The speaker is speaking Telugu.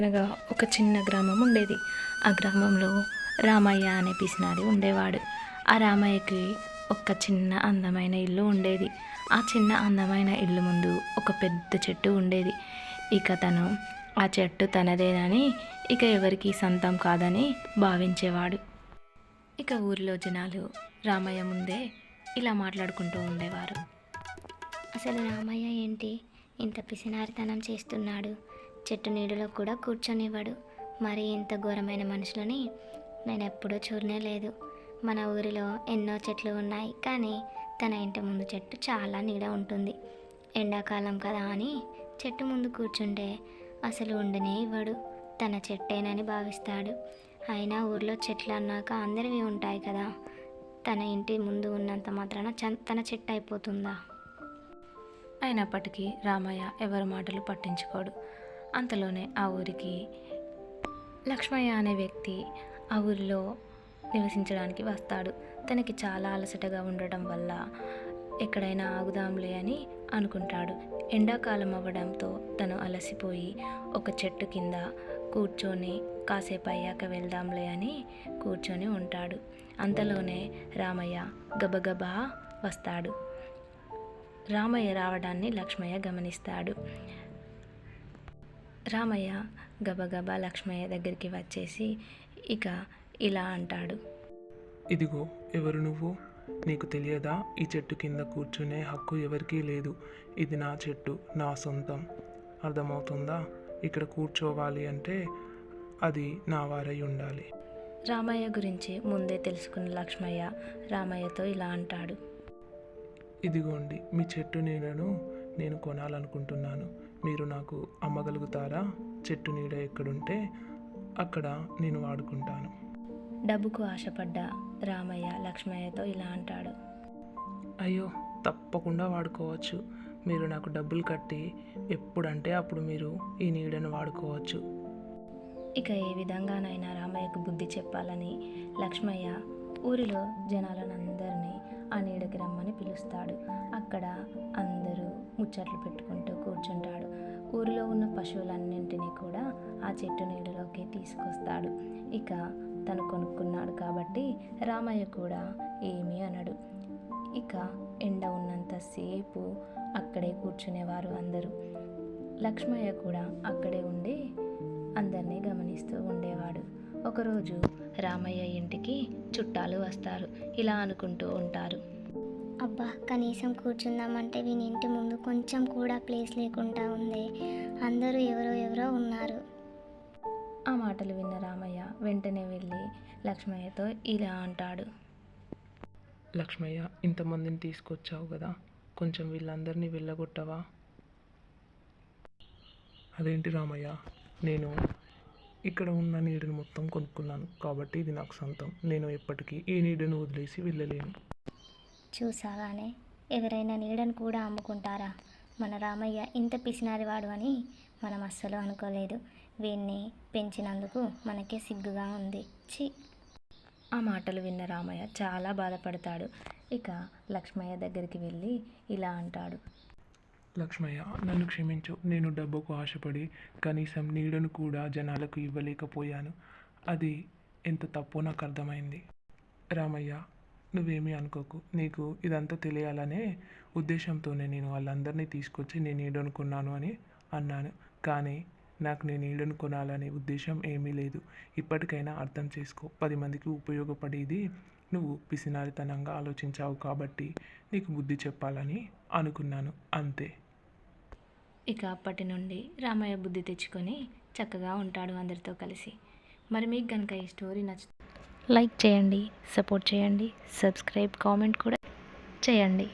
అనగా ఒక చిన్న గ్రామం ఉండేది. ఆ గ్రామంలో రామయ్య అనే పిసినారి ఉండేవాడు. ఆ రామయ్యకి ఒక చిన్న అందమైన ఇల్లు ఉండేది. ఆ చిన్న అందమైన ఇల్లు ముందు ఒక పెద్ద చెట్టు ఉండేది. ఇక తను ఆ చెట్టు తనదేనని ఇక ఎవరికి సొంతం కాదని భావించేవాడు. ఇక ఊరిలో జనాలు రామయ్య ముందే ఇలా మాట్లాడుకుంటూ ఉండేవారు. అసలు రామయ్య ఏంటి? ఇంత పిసినారితనం చేస్తున్నాడు. చెట్టు నీడలో కూడా కూర్చొనివ్వడు. మరి ఇంత ఘోరమైన మనుషులని నేను ఎప్పుడూ చూడనే లేదు. మన ఊరిలో ఎన్నో చెట్లు ఉన్నాయి కానీ తన ఇంటి ముందు చెట్టు చాలా నీడ ఉంటుంది. ఎండాకాలం కదా అని చెట్టు ముందు కూర్చుంటే అసలు ఉండనే ఇవ్వడు. తన చెట్టేనని భావిస్తాడు. అయినా ఊర్లో చెట్లు అన్నాక అందరివి ఉంటాయి కదా. తన ఇంటి ముందు ఉన్నంత మాత్రాన తన చెట్టు అయిపోతుందా? అయినప్పటికీ రామయ్య ఎవరి మాటలు పట్టించుకోడు. అంతలోనే ఆ ఊరికి లక్ష్మయ్య అనే వ్యక్తి ఆ ఊరిలో నివసించడానికి వస్తాడు. తనకి చాలా అలసటగా ఉండడం వల్ల ఎక్కడైనా ఆగుదాంలే అని అనుకుంటాడు. ఎండాకాలం అవ్వడంతో తను అలసిపోయి ఒక చెట్టు కింద కూర్చొని కాసేపు అయ్యాక వెళ్దాంలే అని కూర్చొని ఉంటాడు. అంతలోనే రామయ్య గబగబా వస్తాడు. రామయ్య రావడాన్ని లక్ష్మయ్య గమనిస్తాడు. రామయ్య గబగబా లక్ష్మయ్య దగ్గరికి వచ్చేసి ఇక ఇలా అంటాడు. ఇదిగో ఎవరు నువ్వు? నీకు తెలియదా? ఈ చెట్టు కింద కూర్చునే హక్కు ఎవరికీ లేదు. ఇది నా చెట్టు నా సొంతం. అర్థమవుతుందా? ఇక్కడ కూర్చోవాలి అంటే అది నా వారై ఉండాలి. రామయ్య గురించి ముందే తెలుసుకున్న లక్ష్మయ్య రామయ్యతో ఇలా అంటాడు. ఇదిగోండి మీ చెట్టు నీడను నేను కొనాలనుకుంటున్నాను. మీరు నాకు అమ్మగలుగుతారా? చెట్టు నీడ ఎక్కడుంటే అక్కడ నేను వాడుకుంటాను. డబ్బుకు ఆశపడ్డ రామయ్య లక్ష్మయ్యతో ఇలా అంటాడు. అయ్యో తప్పకుండా వాడుకోవచ్చు. మీరు నాకు డబ్బులు కట్టి ఎప్పుడంటే అప్పుడు మీరు ఈ నీడను వాడుకోవచ్చు. ఇక ఏ విధంగానైనా రామయ్యకు బుద్ధి చెప్పాలని లక్ష్మయ్య ఊరిలో జనాలనందరినీ ఆ నీడకి రమ్మని పిలుస్తాడు. అక్కడ అందరూ ముచ్చట్లు పెట్టుకుంటూ కూర్చుంటాడు. ఊరిలో ఉన్న పశువులన్నింటినీ కూడా ఆ చెట్టు నీడలోకి తీసుకొస్తాడు. ఇక తను కొనుక్కున్నాడు కాబట్టి రామయ్య కూడా ఏమీ అనడు. ఇక ఎండ ఉన్నంతసేపు అక్కడే కూర్చునేవారు అందరూ. లక్ష్మయ్య కూడా అక్కడే ఉండి అందరినీ గమనిస్తూ ఉండేవాడు. ఒకరోజు రామయ్య ఇంటికి చుట్టాలు వస్తారు. ఇలా అనుకుంటూ ఉంటారు. అబ్బా కనీసం కూర్చుందామంటే వీని ఇంటి ముందు కొంచెం కూడా ప్లేస్ లేకుండా ఉంది. అందరూ ఎవరో ఎవరో ఉన్నారు. ఆ మాటలు విన్న రామయ్య వెంటనే వెళ్ళి లక్ష్మయ్యతో ఇలా అంటాడు. లక్ష్మయ్య ఇంతమందిని తీసుకొచ్చావు కదా కొంచెం వీళ్ళందరినీ వెళ్ళగొట్టవా? అదేంటి రామయ్య నేను ఇక్కడ ఉన్న నీడను మొత్తం కొనుక్కున్నాను కాబట్టి ఇది నాకు సొంతం. నేను ఎప్పటికీ ఈ నీడను వదిలేసి వెళ్ళలేను. చూసాగానే ఎవరైనా నీడను కూడా అమ్ముకుంటారా? మన రామయ్య ఇంత పిసినారివాడు అని మనం అస్సలు అనుకోలేదు. వీన్ని పెంచినందుకు మనకే సిగ్గుగా ఉంది. ఛీ! ఆ మాటలు విన్న రామయ్య చాలా బాధపడతాడు. ఇక లక్ష్మయ్య దగ్గరికి వెళ్ళి ఇలా అంటాడు. లక్ష్మయ్య నన్ను క్షమించు. నేను డబ్బుకు ఆశపడి కనీసం నీడను కూడా జనాలకు ఇవ్వలేకపోయాను. అది ఎంత తప్పో నాకు అర్థమైంది. రామయ్య నువ్వేమీ అనుకోకు. నీకు ఇదంతా తెలియాలనే ఉద్దేశంతోనే నేను వాళ్ళందరినీ తీసుకొచ్చి నేను నీడను అని అన్నాను. కానీ నాకు నేను నీడను కొనాలనే ఉద్దేశం ఏమీ లేదు. ఇప్పటికైనా అర్థం చేసుకో. పది మందికి ఉపయోగపడేది నువ్వు పిసినారితనంగా ఆలోచించావు కాబట్టి నీకు బుద్ధి చెప్పాలని అనుకున్నాను. అంతే. ఇక అప్పటి నుండి రామయ్య బుద్ధి తెచ్చుకొని చక్కగా ఉంటాడు అందరితో కలిసి. మరి మీకు కనుక ఈ స్టోరీ నచ్చు లైక్ చేయండి సపోర్ట్ చేయండి సబ్స్క్రైబ్ కామెంట్ కూడా చేయండి.